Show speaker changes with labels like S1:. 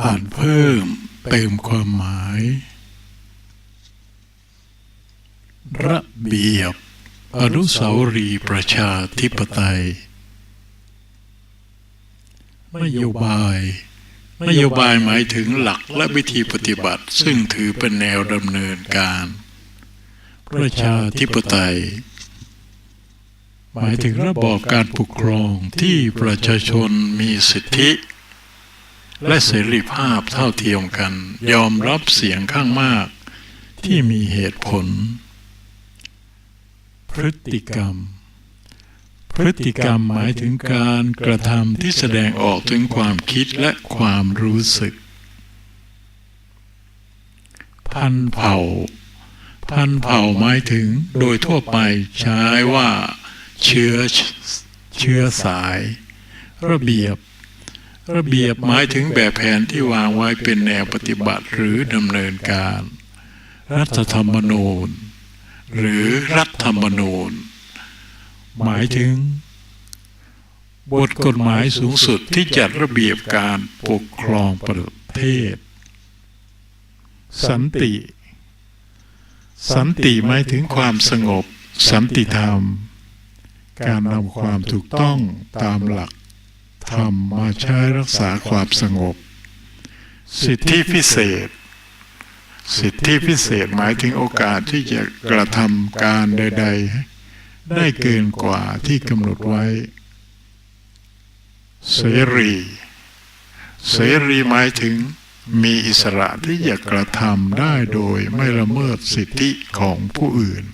S1: อ่านเพิ่มเติมความหมาย ระเบียบ อนุสาวรีย์ประชาธิปไตย นโยบาย นโยบายหมายถึงหลักและวิธีปฏิบัติ ซึ่งถือเป็นแนวดำเนินการ ประชาธิปไตย หมายถึงระบอบการปกครองที่ประชาชนมีสิทธิ และเสรีภาพเท่าเทียมกัน ยอมรับเสียงข้างมาก ที่มีเหตุผล พฤติกรรม พฤติกรรมหมายถึงการกระทำที่แสดงออกถึงความคิดและความรู้สึก พันเผ่า พันเผ่าหมายถึงโดยทั่วไปใช้ว่า เชื้อเชื้อสาย ระเบียบ ระเบียบหมายถึงแบบแผนที่วางไว้เป็นแนวปฏิบัติหรือดำเนินการ รัฐธรรมนูญ หรือรัฐธรรมนูญ หมายถึง บทกฎหมายสูงสุดที่จัดระเบียบการปกครองประเทศ สันติ สันติหมายถึงความสงบ สันติธรรม การนำความถูกต้องตามหลัก ธรรมมาใช้รักษาความสงบ สิทธิพิเศษ สิทธิพิเศษหมายถึงโอกาสที่จะกระทำการใด ๆ ได้เกินกว่าที่กำหนดไว้ เสรีเสรีหมายถึงมีอิสระที่จะกระทำได้โดยไม่ละเมิดสิทธิของผู้อื่น